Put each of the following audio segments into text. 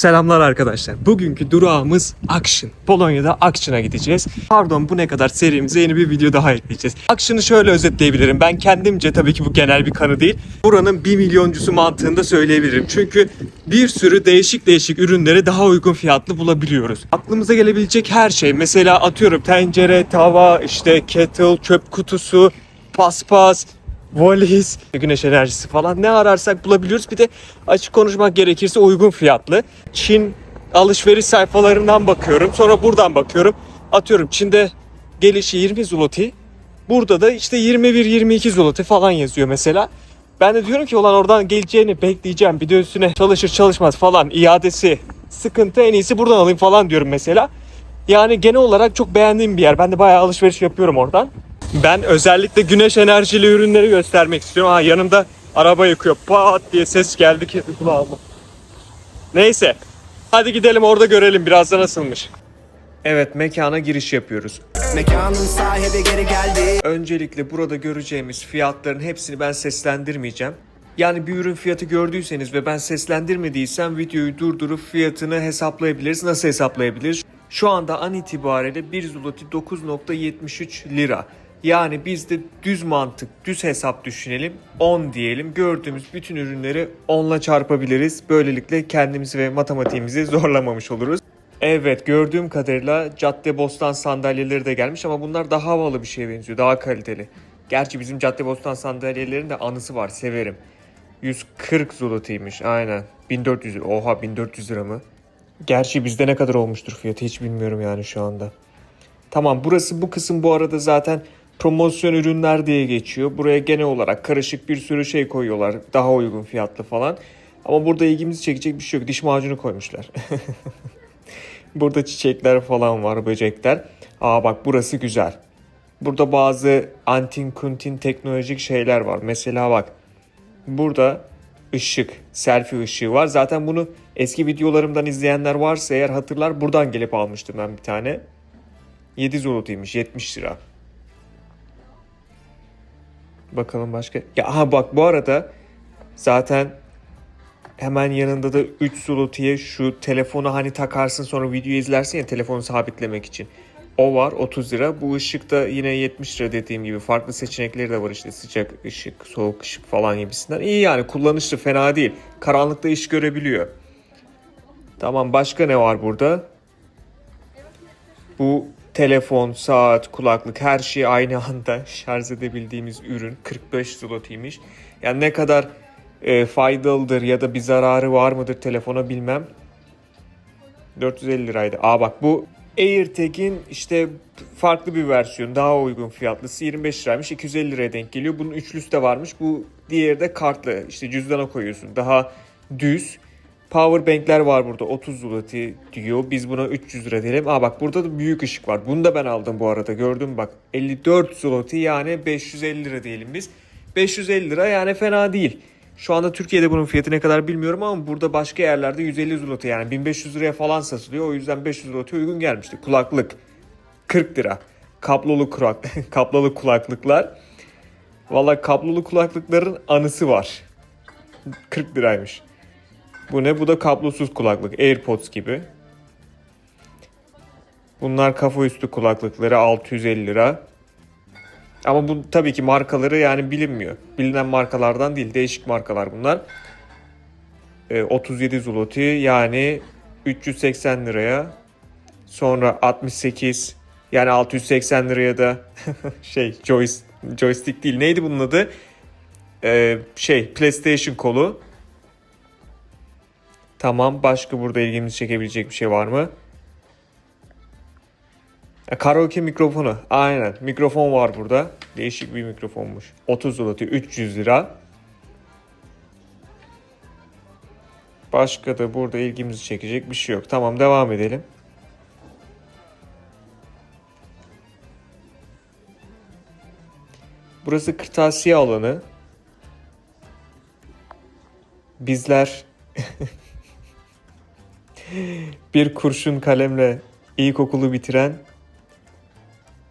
Selamlar arkadaşlar. Bugünkü durağımız Action. Polonya'da Action'a gideceğiz. Pardon bu ne kadar serimize yeni bir video daha ekleyeceğiz. Action'ı şöyle özetleyebilirim. Ben kendimce tabii ki bu genel bir kanı değil. Buranın 1 milyoncusu mantığında söyleyebilirim. Çünkü bir sürü değişik değişik ürünleri daha uygun fiyatlı bulabiliyoruz. Aklımıza gelebilecek her şey. Mesela atıyorum tencere, tava, işte kettle, çöp kutusu, paspas, valiz, güneş enerjisi falan ne ararsak bulabiliyoruz. Bir de açık konuşmak gerekirse uygun fiyatlı. Çin alışveriş sayfalarından bakıyorum. Sonra buradan bakıyorum. Atıyorum Çin'de gelişi 20 zloty. Burada da işte 21-22 zloty falan yazıyor mesela. Ben de diyorum ki olan oradan geleceğini bekleyeceğim. Bir de üstüne çalışır çalışmaz falan iadesi sıkıntı en iyisi buradan alayım falan diyorum mesela. Yani genel olarak çok beğendiğim bir yer. Ben de bayağı alışveriş yapıyorum oradan. Ben özellikle güneş enerjili ürünleri göstermek istiyorum. Ha yanımda araba yıkıyor. Pat diye ses geldi ki kulağıma. Neyse. Hadi gidelim orada görelim biraz da nasılmış. Evet mekana giriş yapıyoruz. Mekanın sahibi geri geldi Öncelikle burada göreceğimiz fiyatların hepsini ben seslendirmeyeceğim. Yani bir ürün fiyatı gördüyseniz ve ben seslendirmediysem videoyu durdurup fiyatını hesaplayabiliriz. Nasıl hesaplayabiliriz? Şu anda an itibariyle 1 zloty 9.73 lira. Yani biz de düz mantık, düz hesap düşünelim. 10 diyelim. Gördüğümüz bütün ürünleri 10 ile çarpabiliriz. Böylelikle kendimizi ve matematiğimizi zorlamamış oluruz. Evet gördüğüm kadarıyla Cadde Bostan sandalyeleri de gelmiş ama bunlar daha havalı bir şeye benziyor. Daha kaliteli. Gerçi bizim Cadde Bostan sandalyelerin de anısı var severim. 140 zlotıymış aynen. 1400 lira. Oha 1400 lira mı? Gerçi bizde ne kadar olmuştur fiyatı hiç bilmiyorum yani şu anda. Tamam burası bu kısım bu arada zaten promosyon ürünler diye geçiyor. Buraya genel olarak karışık bir sürü şey koyuyorlar. Daha uygun fiyatlı falan. Ama burada ilgimizi çekecek bir şey yok. Diş macunu koymuşlar. Burada çiçekler falan var, böcekler. Aa bak burası güzel. Burada bazı antin kuntin teknolojik şeyler var. Mesela bak burada ışık, selfie ışığı var. Zaten bunu eski videolarımdan izleyenler varsa eğer hatırlar buradan gelip almıştım ben bir tane. 7 zlotıymış 70 lira. Bakalım başka. Ya aha bak bu arada zaten hemen yanında da 3 zloty'ye şu telefonu hani takarsın sonra video izlersin ya telefonu sabitlemek için. O var 30 lira. Bu ışık da yine 70 lira dediğim gibi. Farklı seçenekleri de var işte sıcak ışık, soğuk ışık falan gibisinden. İyi yani kullanışlı fena değil. Karanlıkta iş görebiliyor. Tamam başka ne var burada? Bu telefon, saat, kulaklık her şeyi aynı anda şarj edebildiğimiz ürün 45 zlotiymiş. Yani ne kadar e, faydalıdır ya da bir zararı var mıdır telefona bilmem. 450 liraydı. Aa bak bu AirTag'in işte farklı bir versiyon daha uygun fiyatlısı 25 liraymış 250 liraya denk geliyor. Bunun üçlüsü de varmış. Bu diğeri de kartlı işte cüzdana koyuyorsun. Daha düz. Powerbank'ler var burada 30 zloty diyor. Biz buna 300 lira diyelim. Aa bak burada da büyük ışık var. Bunu da ben aldım bu arada gördüm bak. 54 zloty yani 550 lira diyelim biz. 550 lira yani fena değil. Şu anda Türkiye'de bunun fiyatı ne kadar bilmiyorum ama burada başka yerlerde 150 zloty yani 1500 liraya falan satılıyor. O yüzden 500 zloty uygun gelmişti. Kulaklık 40 lira. Kablolu kulak kablolu kulaklıklar. Valla kablolu kulaklıkların anısı var. 40 liraymış. Bu ne? Bu da kablosuz kulaklık. AirPods gibi. Bunlar kafa üstü kulaklıkları 650 lira. Ama bu tabii ki markaları yani bilinmiyor. Bilinen markalardan değil. Değişik markalar bunlar. Ee, 37 zloty yani 380 liraya. Sonra 68 yani 680 liraya da şey joys, joystick değil. Neydi bunun adı? Ee, şey PlayStation kolu. Tamam başka burada ilgimizi çekebilecek bir şey var mı? E, Karaoke mikrofonu. Aynen. Mikrofon var burada. Değişik bir mikrofonmuş. 30 zloty 300 lira. Başka da burada ilgimizi çekecek bir şey yok. Tamam devam edelim. Burası kırtasiye alanı. Bizler bir kurşun kalemle ilkokulu bitiren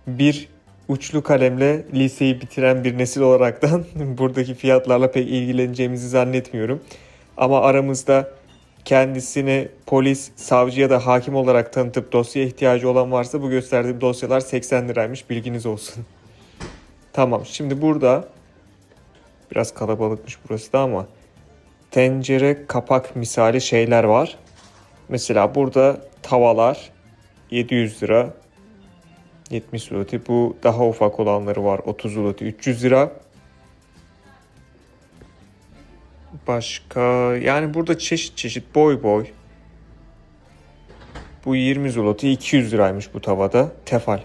bir uçlu kalemle liseyi bitiren bir nesil olaraktan buradaki fiyatlarla pek ilgileneceğimizi zannetmiyorum. Ama aramızda kendisini polis, savcı ya da hakim olarak tanıtıp dosya ihtiyacı olan varsa bu gösterdiğim dosyalar 80 liraymış bilginiz olsun. tamam şimdi burada biraz kalabalıkmış burası da ama tencere kapak misali şeyler var. Mesela burada tavalar 700 lira 70 zloty. Bu daha ufak olanları var 30 zloty 300 lira. Başka yani burada çeşit çeşit boy boy. Bu 20 zloty 200 liraymış bu tavada. Tefal.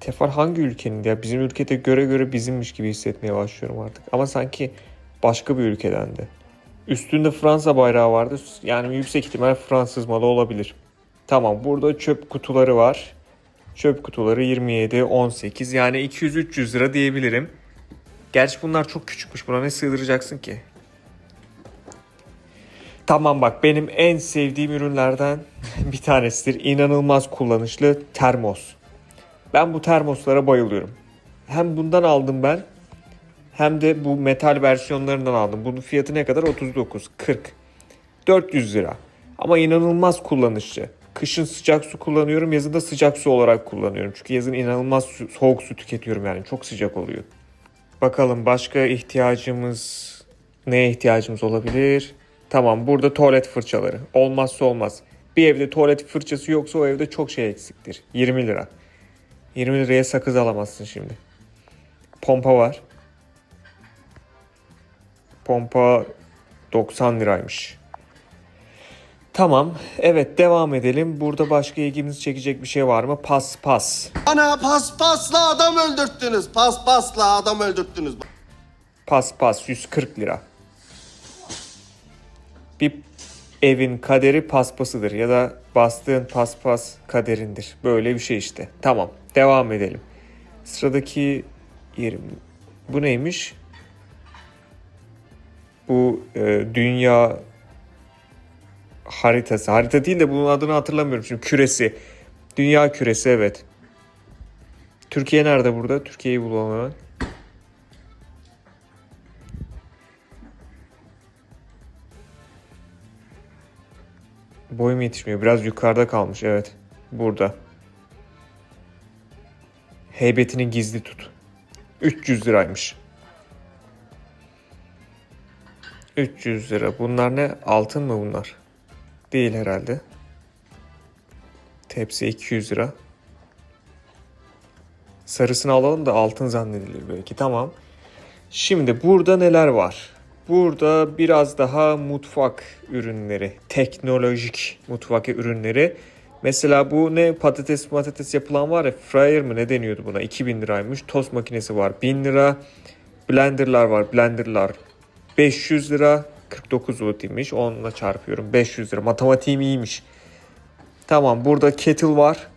Tefal hangi ülkenin ya? Bizim ülkede göre göre bizimmiş gibi hissetmeye başlıyorum artık. Ama sanki başka bir ülkeden de. Üstünde Fransa bayrağı vardı. Yani yüksek ihtimal Fransız malı olabilir. Tamam burada çöp kutuları var. Çöp kutuları 27, 18 yani 200-300 lira diyebilirim. Gerçi bunlar çok küçükmüş. Buna ne sığdıracaksın ki? Tamam bak benim en sevdiğim ürünlerden bir tanesidir. İnanılmaz kullanışlı termos. Ben bu termoslara bayılıyorum. Hem bundan aldım ben hem de bu metal versiyonlarından aldım. Bunun fiyatı ne kadar? 39, 40. 400 lira. Ama inanılmaz kullanışlı. Kışın sıcak su kullanıyorum, yazın da sıcak su olarak kullanıyorum. Çünkü yazın inanılmaz su- soğuk su tüketiyorum yani. Çok sıcak oluyor. Bakalım başka ihtiyacımız neye ihtiyacımız olabilir? Tamam burada tuvalet fırçaları. Olmazsa olmaz. Bir evde tuvalet fırçası yoksa o evde çok şey eksiktir. 20 lira. 20 liraya sakız alamazsın şimdi. Pompa var. Pompa 90 liraymış. Tamam. Evet devam edelim. Burada başka ilgimizi çekecek bir şey var mı? Pas pas. Ana paspasla adam öldürttünüz. Paspasla adam öldürttünüz. Pas pas 140 lira. Bir evin kaderi paspasıdır ya da bastığın paspas kaderindir. Böyle bir şey işte. Tamam devam edelim. Sıradaki yerim. Bu neymiş? Bu e, dünya haritası. Harita değil de bunun adını hatırlamıyorum şimdi. Küresi. Dünya küresi evet. Türkiye nerede burada? Türkiye'yi bulalım hemen. Boyum yetişmiyor. Biraz yukarıda kalmış. Evet. Burada. Heybetini gizli tut. 300 liraymış. 300 lira. Bunlar ne? Altın mı bunlar? Değil herhalde. Tepsi 200 lira. Sarısını alalım da altın zannedilir belki. Tamam. Şimdi burada neler var? Burada biraz daha mutfak ürünleri, teknolojik mutfak ürünleri. Mesela bu ne patates patates yapılan var ya fryer mı ne deniyordu buna 2000 liraymış. Tost makinesi var 1000 lira. Blenderlar var blenderlar 500 lira 49 zlotiymiş onunla çarpıyorum 500 lira matematiğim iyiymiş. Tamam burada kettle var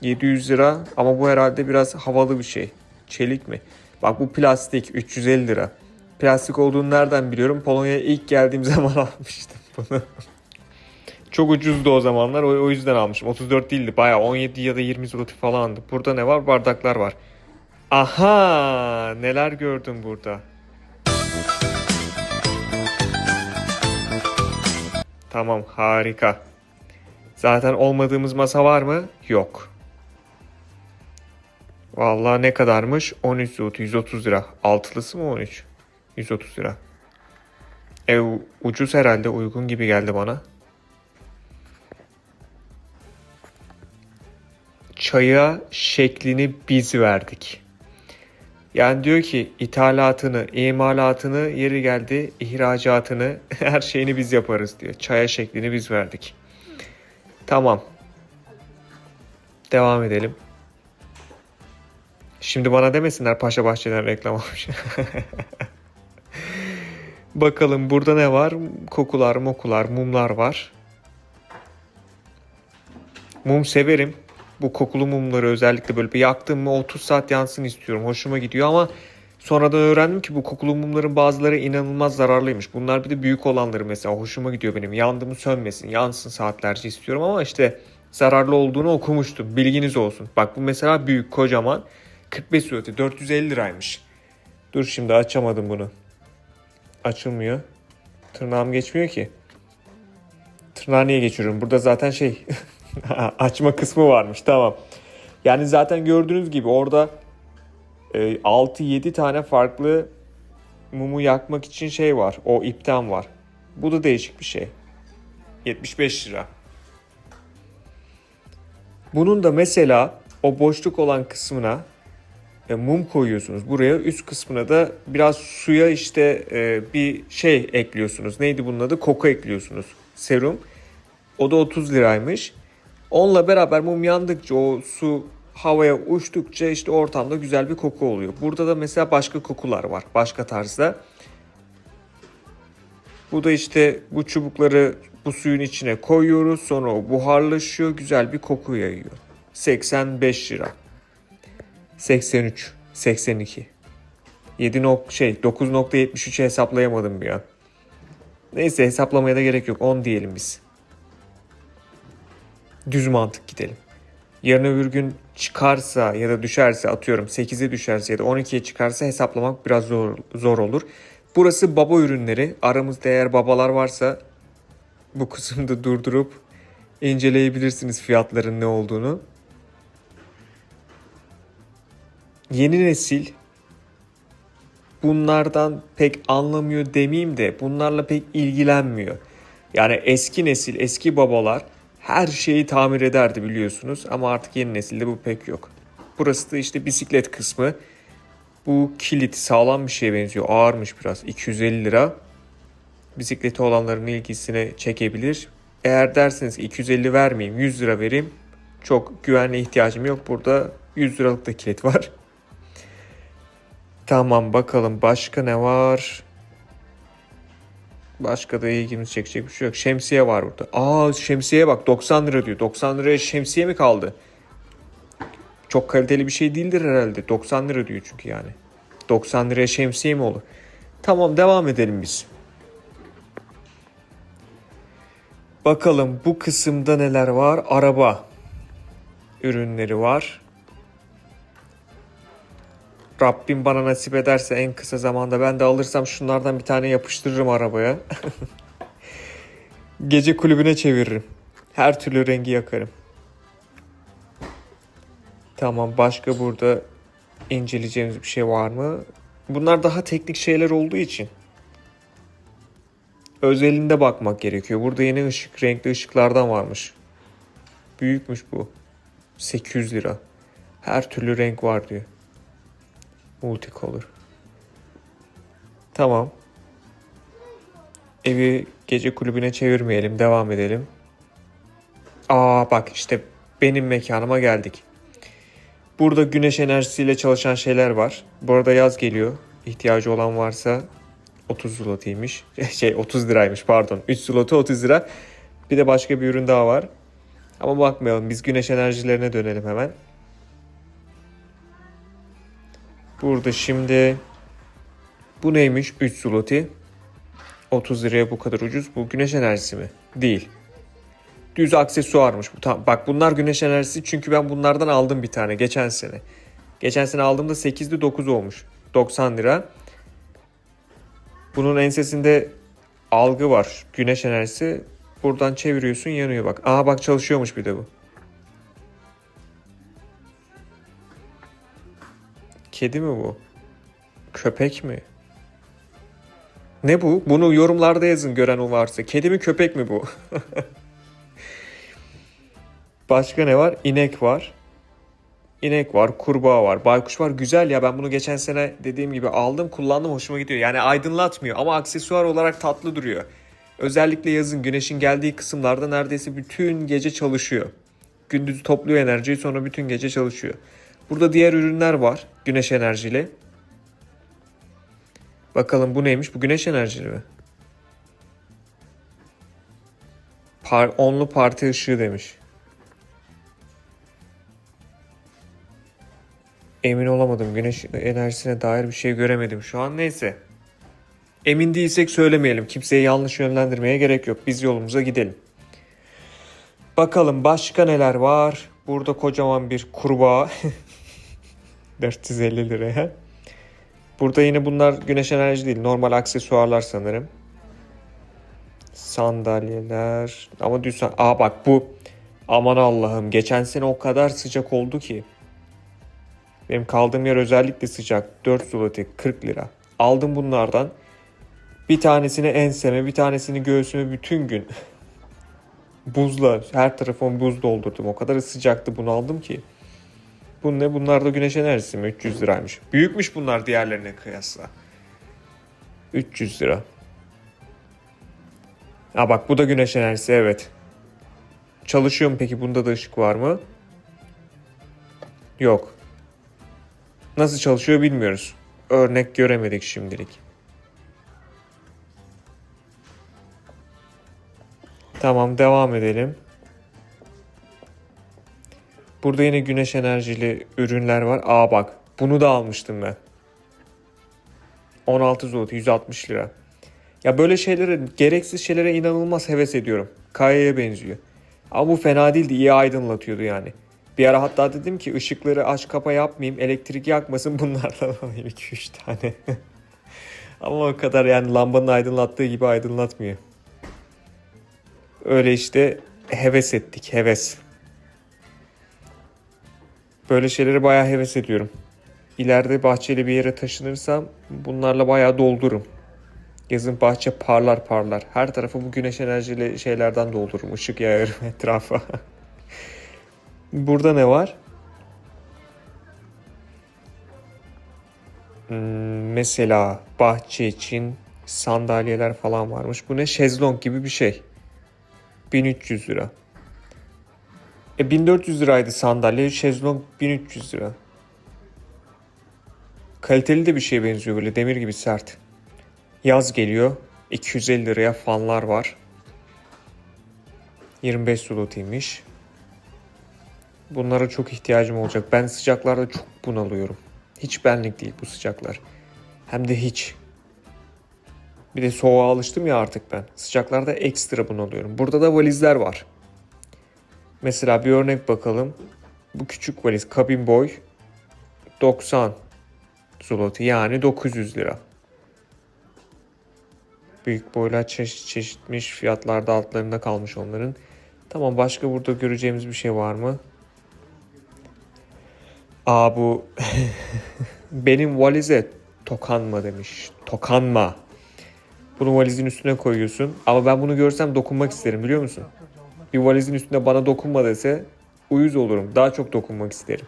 700 lira ama bu herhalde biraz havalı bir şey. Çelik mi? Bak bu plastik 350 lira. Plastik olduğunu nereden biliyorum? Polonya'ya ilk geldiğim zaman almıştım bunu. Çok ucuzdu o zamanlar. O, yüzden almışım. 34 değildi. Bayağı 17 ya da 20 zloty falandı. Burada ne var? Bardaklar var. Aha! Neler gördüm burada. Tamam harika. Zaten olmadığımız masa var mı? Yok. Vallahi ne kadarmış? 13 zloty 130 lira. Altılısı mı 13? 130 lira. E u- ucuz herhalde uygun gibi geldi bana. Çaya şeklini biz verdik. Yani diyor ki ithalatını, imalatını, yeri geldi ihracatını, her şeyini biz yaparız diyor. Çaya şeklini biz verdik. Tamam. Devam edelim. Şimdi bana demesinler Paşa Bahçe'den reklam almış. Bakalım burada ne var? Kokular, mokular, mumlar var. Mum severim. Bu kokulu mumları özellikle böyle bir yaktım mı 30 saat yansın istiyorum. Hoşuma gidiyor ama sonradan öğrendim ki bu kokulu mumların bazıları inanılmaz zararlıymış. Bunlar bir de büyük olanları mesela hoşuma gidiyor benim. Yandı mı sönmesin, yansın saatlerce istiyorum ama işte zararlı olduğunu okumuştum. Bilginiz olsun. Bak bu mesela büyük, kocaman. 45 zloty, 450 liraymış. Dur şimdi açamadım bunu. Açılmıyor. Tırnağım geçmiyor ki. Tırnağı niye geçiyorum? Burada zaten şey açma kısmı varmış. Tamam. Yani zaten gördüğünüz gibi orada e, 6-7 tane farklı mumu yakmak için şey var. O ipten var. Bu da değişik bir şey. 75 lira. Bunun da mesela o boşluk olan kısmına e, mum koyuyorsunuz. Buraya üst kısmına da biraz suya işte e, bir şey ekliyorsunuz. Neydi bunun adı? Koku ekliyorsunuz. Serum. O da 30 liraymış. Onunla beraber mum yandıkça o su havaya uçtukça işte ortamda güzel bir koku oluyor. Burada da mesela başka kokular var. Başka tarzda. Bu da işte bu çubukları bu suyun içine koyuyoruz. Sonra o buharlaşıyor. Güzel bir koku yayıyor. 85 lira. 83, 82. 7 nok şey 9.73'ü hesaplayamadım bir an. Neyse hesaplamaya da gerek yok. 10 diyelim biz. Düz mantık gidelim. Yarın öbür gün çıkarsa ya da düşerse atıyorum 8'e düşerse ya da 12'ye çıkarsa hesaplamak biraz zor, zor olur. Burası baba ürünleri. Aramızda eğer babalar varsa bu kısımda durdurup inceleyebilirsiniz fiyatların ne olduğunu. Yeni nesil bunlardan pek anlamıyor demeyeyim de bunlarla pek ilgilenmiyor. Yani eski nesil, eski babalar her şeyi tamir ederdi biliyorsunuz ama artık yeni nesilde bu pek yok. Burası da işte bisiklet kısmı. Bu kilit sağlam bir şeye benziyor. Ağırmış biraz. 250 lira. Bisikleti olanların ilgisini çekebilir. Eğer derseniz ki 250 vermeyeyim 100 lira vereyim. Çok güvenli ihtiyacım yok. Burada 100 liralık da kilit var. Tamam bakalım başka ne var? Başka da ilgimizi çekecek bir şey yok. Şemsiye var burada. Aa şemsiyeye bak 90 lira diyor. 90 liraya şemsiye mi kaldı? Çok kaliteli bir şey değildir herhalde. 90 lira diyor çünkü yani. 90 liraya şemsiye mi olur? Tamam devam edelim biz. Bakalım bu kısımda neler var? Araba ürünleri var. Rabbim bana nasip ederse en kısa zamanda ben de alırsam şunlardan bir tane yapıştırırım arabaya. Gece kulübüne çeviririm. Her türlü rengi yakarım. Tamam başka burada inceleyeceğimiz bir şey var mı? Bunlar daha teknik şeyler olduğu için özelinde bakmak gerekiyor. Burada yeni ışık, renkli ışıklardan varmış. Büyükmüş bu. 800 lira. Her türlü renk var diyor. Multicolor. Tamam. Evi gece kulübüne çevirmeyelim. Devam edelim. Aa bak işte benim mekanıma geldik. Burada güneş enerjisiyle çalışan şeyler var. Bu arada yaz geliyor. İhtiyacı olan varsa 30 zlotiymiş. Şey 30 liraymış pardon. 3 zloty 30 lira. Bir de başka bir ürün daha var. Ama bakmayalım biz güneş enerjilerine dönelim hemen. Burada şimdi bu neymiş? 3 zloty. 30 liraya bu kadar ucuz. Bu güneş enerjisi mi? Değil. Düz aksesuarmış bu. Tamam. Bak bunlar güneş enerjisi çünkü ben bunlardan aldım bir tane geçen sene. Geçen sene aldığımda 8'de 9 olmuş. 90 lira. Bunun ensesinde algı var. Güneş enerjisi. Buradan çeviriyorsun yanıyor bak. Aa bak çalışıyormuş bir de bu. Kedi mi bu? Köpek mi? Ne bu? Bunu yorumlarda yazın gören o varsa. Kedi mi köpek mi bu? Başka ne var? İnek var. İnek var, kurbağa var, baykuş var. Güzel ya ben bunu geçen sene dediğim gibi aldım, kullandım, hoşuma gidiyor. Yani aydınlatmıyor ama aksesuar olarak tatlı duruyor. Özellikle yazın güneşin geldiği kısımlarda neredeyse bütün gece çalışıyor. Gündüz topluyor enerjiyi sonra bütün gece çalışıyor. Burada diğer ürünler var güneş enerjili. Bakalım bu neymiş? Bu güneş enerjili mi? Par onlu parti ışığı demiş. Emin olamadım. Güneş enerjisine dair bir şey göremedim şu an. Neyse. Emin değilsek söylemeyelim. Kimseyi yanlış yönlendirmeye gerek yok. Biz yolumuza gidelim. Bakalım başka neler var? Burada kocaman bir kurbağa. 450 liraya. Burada yine bunlar güneş enerji değil. Normal aksesuarlar sanırım. Sandalyeler. Ama düz Aa bak bu. Aman Allah'ım. Geçen sene o kadar sıcak oldu ki. Benim kaldığım yer özellikle sıcak. 4 zloty 40 lira. Aldım bunlardan. Bir tanesini enseme, bir tanesini göğsüme bütün gün. Buzla, her tarafıma buz doldurdum. O kadar sıcaktı bunu aldım ki. Bu ne? Bunlar da güneş enerjisi mi? 300 liraymış. Büyükmüş bunlar diğerlerine kıyasla. 300 lira. Ha bak bu da güneş enerjisi evet. Çalışıyor mu peki? Bunda da ışık var mı? Yok. Nasıl çalışıyor bilmiyoruz. Örnek göremedik şimdilik. Tamam devam edelim. Burada yine güneş enerjili ürünler var. Aa bak bunu da almıştım ben. 16 zloty 160 lira. Ya böyle şeylere gereksiz şeylere inanılmaz heves ediyorum. Kaya'ya benziyor. Ama bu fena değildi iyi aydınlatıyordu yani. Bir ara hatta dedim ki ışıkları aç kapa yapmayayım elektrik yakmasın bunlardan alayım 2-3 tane. Ama o kadar yani lambanın aydınlattığı gibi aydınlatmıyor. Öyle işte heves ettik heves. Böyle şeylere bayağı heves ediyorum. İleride bahçeli bir yere taşınırsam bunlarla bayağı doldururum. Yazın bahçe parlar parlar. Her tarafı bu güneş enerjili şeylerden doldururum. Işık yayarım etrafa. Burada ne var? Hmm, mesela bahçe için sandalyeler falan varmış. Bu ne? Şezlong gibi bir şey. 1300 lira. E 1400 liraydı sandalye. Şezlong 1300 lira. Kaliteli de bir şeye benziyor böyle demir gibi sert. Yaz geliyor. 250 liraya fanlar var. 25 zlotiymiş. Bunlara çok ihtiyacım olacak. Ben sıcaklarda çok bunalıyorum. Hiç benlik değil bu sıcaklar. Hem de hiç. Bir de soğuğa alıştım ya artık ben. Sıcaklarda ekstra bunalıyorum. Burada da valizler var. Mesela bir örnek bakalım. Bu küçük valiz kabin boy 90 zloty yani 900 lira. Büyük boylar çeşit çeşitmiş. Fiyatlarda altlarında kalmış onların. Tamam başka burada göreceğimiz bir şey var mı? Aa bu benim valize tokanma demiş. Tokanma. Bunu valizin üstüne koyuyorsun. Ama ben bunu görsem dokunmak isterim biliyor musun? Bir valizin üstünde bana dokunma dese uyuz olurum. Daha çok dokunmak isterim.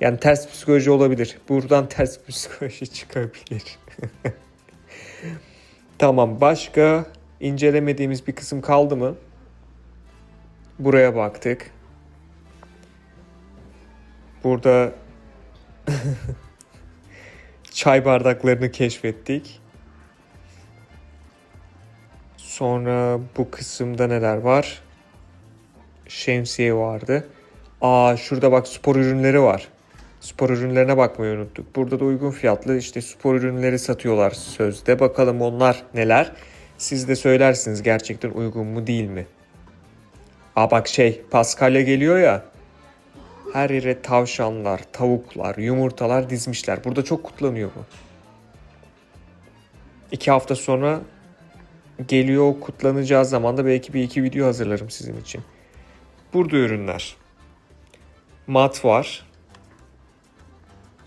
Yani ters psikoloji olabilir. Buradan ters psikoloji çıkabilir. tamam başka incelemediğimiz bir kısım kaldı mı? Buraya baktık. Burada çay bardaklarını keşfettik. Sonra bu kısımda neler var? Şemsiye vardı. Aa şurada bak spor ürünleri var. Spor ürünlerine bakmayı unuttuk. Burada da uygun fiyatlı işte spor ürünleri satıyorlar sözde. Bakalım onlar neler. Siz de söylersiniz gerçekten uygun mu değil mi? Aa bak şey Paskalya geliyor ya. Her yere tavşanlar, tavuklar, yumurtalar dizmişler. Burada çok kutlanıyor bu. İki hafta sonra geliyor kutlanacağı zaman da belki bir iki video hazırlarım sizin için. Burada ürünler. Mat var.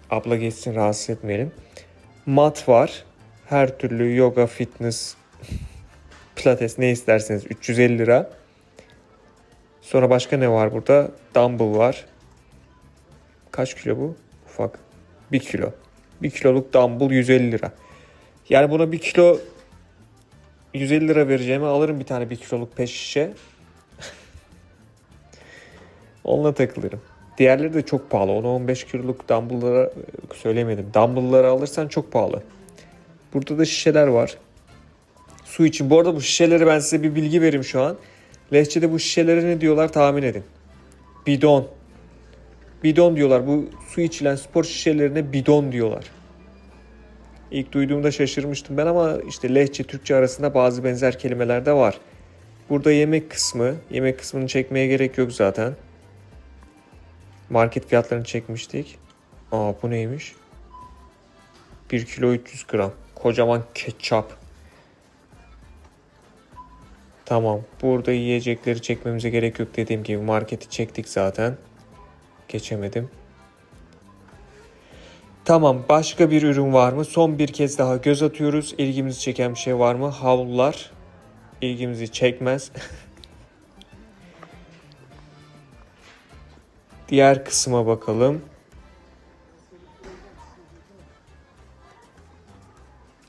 Abla geçsin rahatsız etmeyelim. Mat var. Her türlü yoga, fitness, pilates ne isterseniz 350 lira. Sonra başka ne var burada? Dumbbell var. Kaç kilo bu? Ufak. 1 kilo. 1 kiloluk dumbbell 150 lira. Yani buna 1 kilo 150 lira vereceğime alırım bir tane 1 kiloluk peş şişe. Onunla takılırım. Diğerleri de çok pahalı. 10-15 kiloluk dumbbell'lara söylemedim. Dumbbell'ları alırsan çok pahalı. Burada da şişeler var. Su için. Bu arada bu şişeleri ben size bir bilgi vereyim şu an. Lehçede bu şişelere ne diyorlar tahmin edin. Bidon. Bidon diyorlar. Bu su içilen spor şişelerine bidon diyorlar. İlk duyduğumda şaşırmıştım ben ama işte Lehçe Türkçe arasında bazı benzer kelimeler de var. Burada yemek kısmı. Yemek kısmını çekmeye gerek yok zaten. Market fiyatlarını çekmiştik. Aa bu neymiş? 1 kilo 300 gram. Kocaman ketçap. Tamam. Burada yiyecekleri çekmemize gerek yok dediğim gibi. Marketi çektik zaten. Geçemedim. Tamam. Başka bir ürün var mı? Son bir kez daha göz atıyoruz. İlgimizi çeken bir şey var mı? Havlular. ilgimizi çekmez. Diğer kısma bakalım.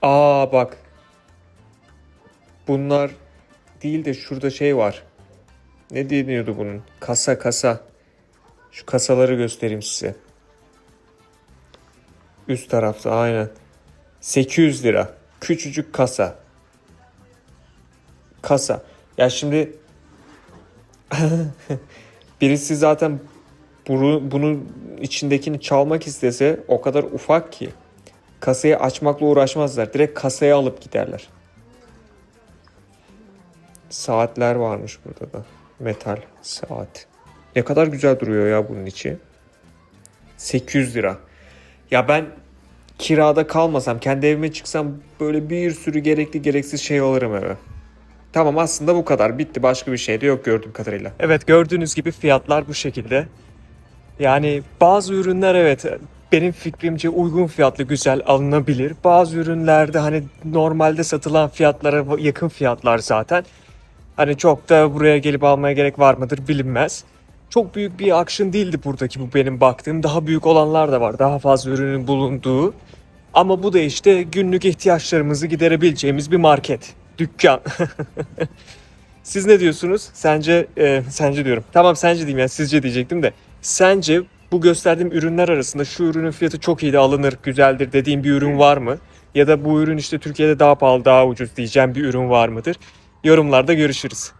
Aa bak. Bunlar değil de şurada şey var. Ne deniyordu bunun? Kasa kasa. Şu kasaları göstereyim size. Üst tarafta aynen. 800 lira. Küçücük kasa. Kasa. Ya şimdi birisi zaten bunu, bunun içindekini çalmak istese o kadar ufak ki kasayı açmakla uğraşmazlar. Direkt kasaya alıp giderler. Saatler varmış burada da. Metal saat. Ne kadar güzel duruyor ya bunun içi. 800 lira. Ya ben kirada kalmasam, kendi evime çıksam böyle bir sürü gerekli gereksiz şey alırım eve. Tamam aslında bu kadar. Bitti. Başka bir şey de yok gördüğüm kadarıyla. Evet gördüğünüz gibi fiyatlar bu şekilde. Yani bazı ürünler evet benim fikrimce uygun fiyatlı güzel alınabilir. Bazı ürünlerde hani normalde satılan fiyatlara yakın fiyatlar zaten. Hani çok da buraya gelip almaya gerek var mıdır bilinmez. Çok büyük bir action değildi buradaki bu benim baktığım. Daha büyük olanlar da var. Daha fazla ürünün bulunduğu. Ama bu da işte günlük ihtiyaçlarımızı giderebileceğimiz bir market, dükkan. Siz ne diyorsunuz? Sence, e, sence diyorum. Tamam sence diyeyim yani sizce diyecektim de. Sence bu gösterdiğim ürünler arasında şu ürünün fiyatı çok iyi de alınır, güzeldir dediğim bir ürün var mı? Ya da bu ürün işte Türkiye'de daha pahalı, daha ucuz diyeceğim bir ürün var mıdır? Yorumlarda görüşürüz.